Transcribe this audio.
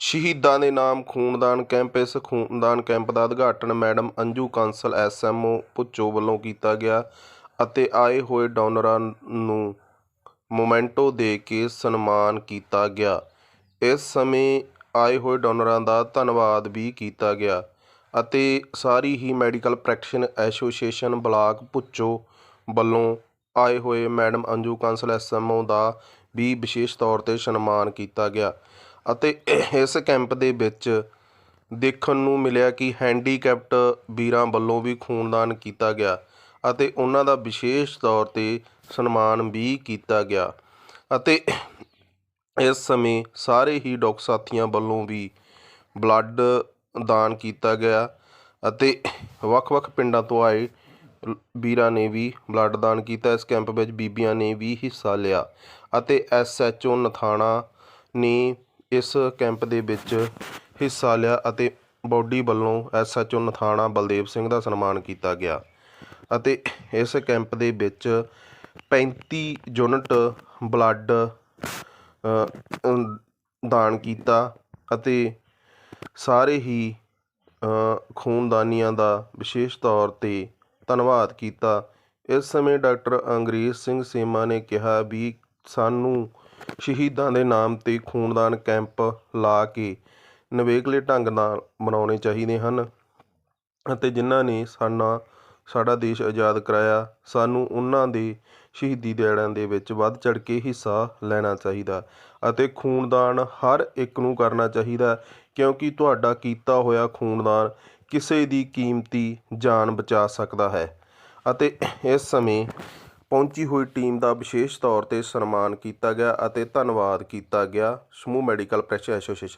ਸ਼ਹੀਦਾਂ ਦੇ ਨਾਮ ਖੂਨਦਾਨ ਕੈਂਪ, ਇਸ ਖੂਨਦਾਨ ਕੈਂਪ ਦਾ ਉਦਘਾਟਨ ਮੈਡਮ ਅੰਜੂ ਕਾਂਸਲ ਐਸਐਮਓ ਭੁੱਚੋ ਵੱਲੋਂ ਕੀਤਾ ਗਿਆ ਅਤੇ ਆਏ ਹੋਏ ਡੋਨਰਾਂ ਨੂੰ ਮੋਮੈਂਟੋ ਦੇ ਕੇ ਸਨਮਾਨ ਕੀਤਾ ਗਿਆ। ਇਸ ਸਮੇਂ ਆਏ ਹੋਏ ਡੋਨਰਾਂ ਦਾ ਧੰਨਵਾਦ ਵੀ ਕੀਤਾ ਗਿਆ ਅਤੇ ਸਾਰੀ ਹੀ medical practitioner association block Bhucho ਵੱਲੋਂ ਆਏ ਹੋਏ ਮੈਡਮ ਅੰਜੂ ਕਾਂਸਲ ਐਸਐਮਓ ਦਾ ਵੀ ਵਿਸ਼ੇਸ਼ ਤੌਰ ਤੇ ਸਨਮਾਨ ਕੀਤਾ ਗਿਆ। ਅਤੇ ਇਸ ਕੈਂਪ ਦੇ ਵਿੱਚ ਦੇਖਣ ਨੂੰ ਮਿਲਿਆ ਕਿ ਹੈਂਡੀਕੈਪਟ ਵੀਰਾਂ ਵੱਲੋਂ ਵੀ ਖੂਨਦਾਨ ਕੀਤਾ ਗਿਆ ਅਤੇ ਉਹਨਾਂ ਦਾ ਵਿਸ਼ੇਸ਼ ਤੌਰ ਤੇ ਸਨਮਾਨ ਵੀ ਕੀਤਾ ਗਿਆ। ਅਤੇ ਇਸ ਸਮੇਂ ਸਾਰੇ ਹੀ ਡਾਕਟਰ ਸਾਥੀਆਂ ਵੱਲੋਂ ਵੀ ਬਲੱਡ ਦਾਨ ਕੀਤਾ ਗਿਆ ਅਤੇ ਵੱਖ-ਵੱਖ ਪਿੰਡਾਂ ਤੋਂ ਆਏ ਵੀਰਾਂ ਨੇ ਵੀ ਬਲੱਡ ਦਾਨ ਕੀਤਾ। ਇਸ ਕੈਂਪ ਵਿੱਚ ਬੀਬੀਆਂ ਨੇ ਵੀ ਹਿੱਸਾ ਲਿਆ ਅਤੇ ਐਸਐਚਓ ਨਥਾਣਾ ਨੇ ਇਸ ਕੈਂਪ ਦੇ ਵਿੱਚ ਹਿੱਸਾ ਲਿਆ ਅਤੇ ਬੋਡੀ ਵੱਲੋਂ ਐਸਐਚਓ ਨਥਾਣਾ ਬਲਦੇਵ ਸਿੰਘ ਦਾ ਸਨਮਾਨ ਕੀਤਾ ਗਿਆ ਅਤੇ ਇਸ ਕੈਂਪ ਦੇ ਵਿੱਚ 35 ਯੂਨਿਟ ਬਲੱਡ ਦਾਨ ਕੀਤਾ ਅਤੇ ਸਾਰੇ ਹੀ ਖੂਨਦਾਨੀਆਂ ਦਾ ਵਿਸ਼ੇਸ਼ ਤੌਰ ਤੇ ਧੰਨਵਾਦ ਕੀਤਾ। ਇਸ ਸਮੇਂ ਡਾਕਟਰ ਅੰਗਰੇਜ਼ ਸਿੰਘ ਸੇਮਾ ਨੇ ਕਿਹਾ ਵੀ ਸਾਨੂੰ ਸ਼ਹੀਦਾਂ ਦੇ ਨਾਮ ਤੇ ਖੂਨਦਾਨ ਕੈਂਪ ਲਾ ਕੇ ਨਿਵੇਕਲੇ ਢੰਗ ਨਾਲ ਮਨਾਉਣੇ ਚਾਹੀਦੇ ਹਨ ਅਤੇ ਜਿਨ੍ਹਾਂ ਨੇ ਸਾਡਾ ਸਾਡਾ ਦੇਸ਼ ਆਜ਼ਾਦ ਕਰਾਇਆ, ਸਾਨੂੰ ਉਹਨਾਂ ਦੇ ਸ਼ਹੀਦੀ ਦਿਹਾੜਿਆਂ ਦੇ ਵਿੱਚ ਵੱਧ ਚੜ ਕੇ ਹਿੱਸਾ ਲੈਣਾ ਚਾਹੀਦਾ ਅਤੇ ਖੂਨਦਾਨ ਹਰ ਇੱਕ ਨੂੰ ਕਰਨਾ ਚਾਹੀਦਾ ਕਿਉਂਕਿ ਤੁਹਾਡਾ ਕੀਤਾ ਹੋਇਆ ਖੂਨਦਾਨ ਕਿਸੇ ਦੀ ਕੀਮਤੀ ਜਾਨ ਬਚਾ ਸਕਦਾ ਹੈ ਅਤੇ ਇਸ ਸਮੇਂ ਪਹੁੰਚੀ ਹੋਈ ਟੀਮ ਦਾ ਵਿਸ਼ੇਸ਼ ਤੌਰ ਤੇ ਸਨਮਾਨ ਕੀਤਾ ਗਿਆ ਅਤੇ ਧੰਨਵਾਦ ਕੀਤਾ ਗਿਆ ਸਮੂਹ ਮੈਡੀਕਲ ਪ੍ਰੈਸ਼ਰ ਐਸੋਸੀਏਸ਼ਨ